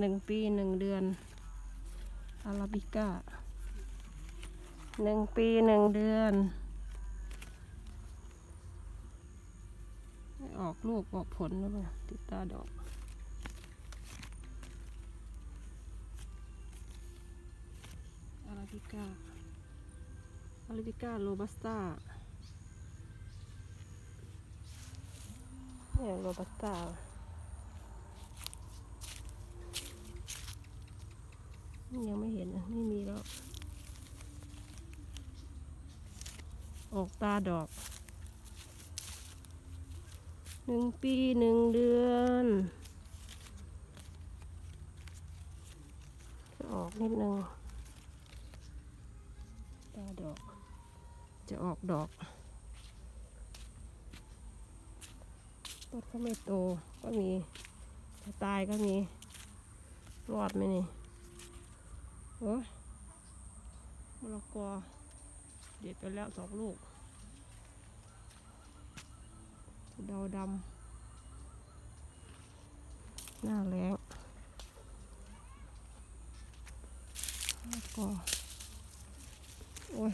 หนึ่งปีหนึ่งเดือนอาราบิก้าหนึ่งปีหนึ่งเดือน ออกลูกออกผลแล้วติดตาดอกอาราบิก้าอาราบิก้าโรบัสต้าเนี่ยโรบัสต้ายังไม่เห็ นะไม่มีแล้ว ออกตาดอกหนึ่งปีหนึ่งเดือนจะออกนิดนึงตาดอก จะออกดอกต้นก็ไม่โตก็มีจะตายก็มี รอดไหมนี่ โอ้ยมะละกอ เด็ดไปแล้วสองลูกดาวดำหน้าแรงแล้วก็โอ้ย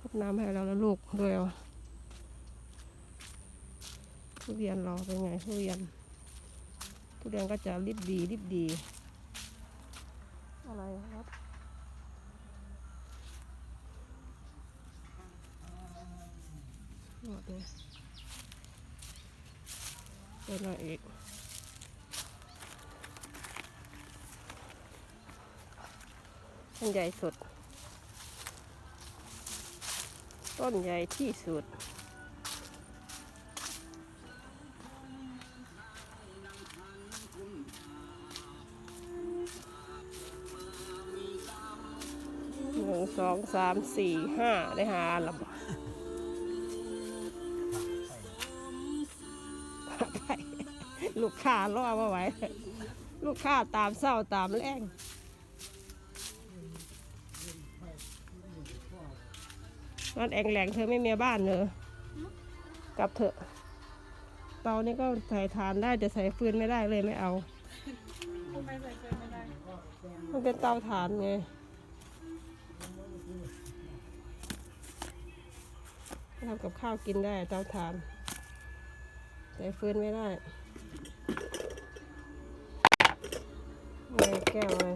รดน้ำให้เราแล้วลูกด้วยเอาทุเรียนเราเป็นไงทุเรียน ทุเรียนก็จะรีบดีรีบดี อะไรครับหมดเลยเป็นอะไรอีกต้นใหญ่สุด ต้นใหญ่ที่สุด สองสามสี่ห้าได้หาละบ่ลูกค้ารอมาไหวลูกค้าตามเศร้าตามแรงนั่นแองแหลงเธอไม่มีบ้านเนอะกลับเถอะ เตานี่ก็ใส่ทานได้แต่ใส่ฟืนไม่ได้เลยไม่เอาทำไมใส่เกินไม่ได้มันเป็นเตาถ่านไง ทำกับข้าวกินได้เตาถ่านใส่ฟืนไม่ได้ไแก้วเลย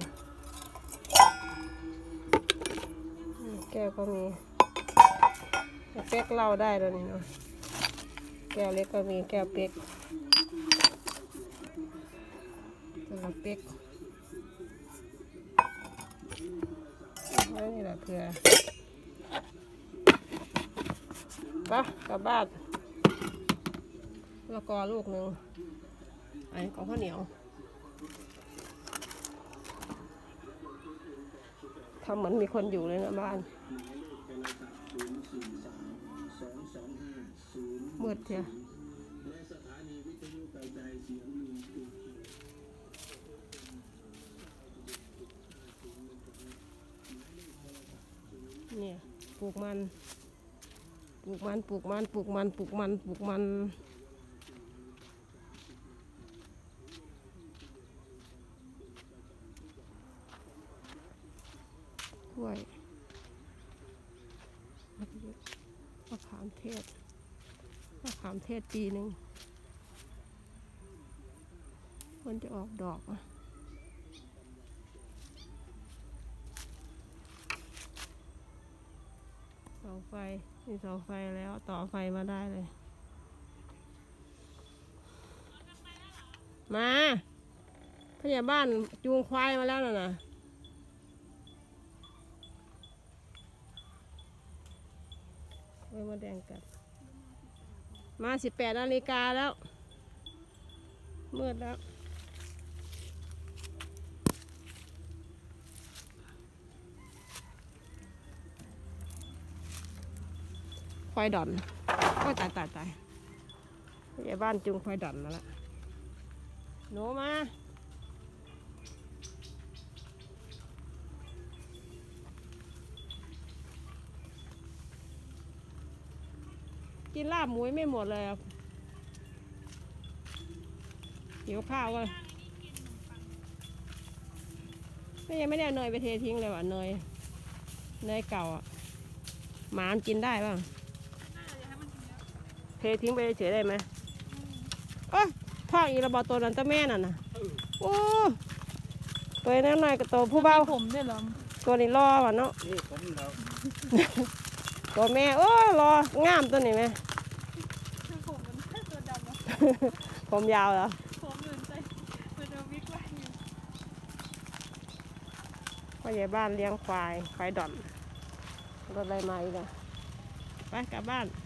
แก้วก็มีเป๊กเหล้าได้แล้วนี่เนาะแก้วเล็กก็มีแก้วเป๊กสำหรับเป๊กไว้นี่แหละเผื่อไปะกลับบ้านล้วก็ลูกหนึ่งไอ้ของข้าวเหนียวทำเหมือนมีคนอยู่เลยนะบ้าน มืดเชียวเนี่ยปลูกมัน ลูกมันปลูกมันปลูกมันปลูกมันปลูกมันถ้วยมะขามเทศมะขามเทศปีหนึ่งมันจะออกดอกอะเสาไฟมีเสาไฟแล้วต่อไฟมาได้เลย มาพยาบ้านจูงควายมาแล้วน่ะนะไว้มาแดงกันมาสิบแปดนาฬิกาแล้ว มืดแล้ว ควายดอนโอ้ยตายตายตายยายบ้านจุงควายดอนมาแล้วหนูมากินลาบหมูไม่หมดเลยหิวข้าวก็ไม่ยังไม่ได้เอาเนยไปเททิ้งเลยว่ะเนย เนยเก่าอะหมามันกินได้ป่ะให้มันกินเยอะ เททิ้งไปเฉยๆได้ไหมโอ้ยท้องอีระบอตัวนั้นตะแม่น่ะนะโอ้ตัวนั้นหน่อยกับตัวผู้เบาผมเนี่ยเหรอตัวนี้รอว่ะเนาะนี่ผมแล้วตัวแม่โอ้ยรองามตัวนี้ไหมคือผมมันแค่ตัวดำอะผมยาวเหรอผมเหมือนใจเหมือนจะวิกไว้อยู่พ่อใหญ่บ้านเลี้ยงควายควายดอนรถอะไรมาอีกอะไปกลับบ้านไ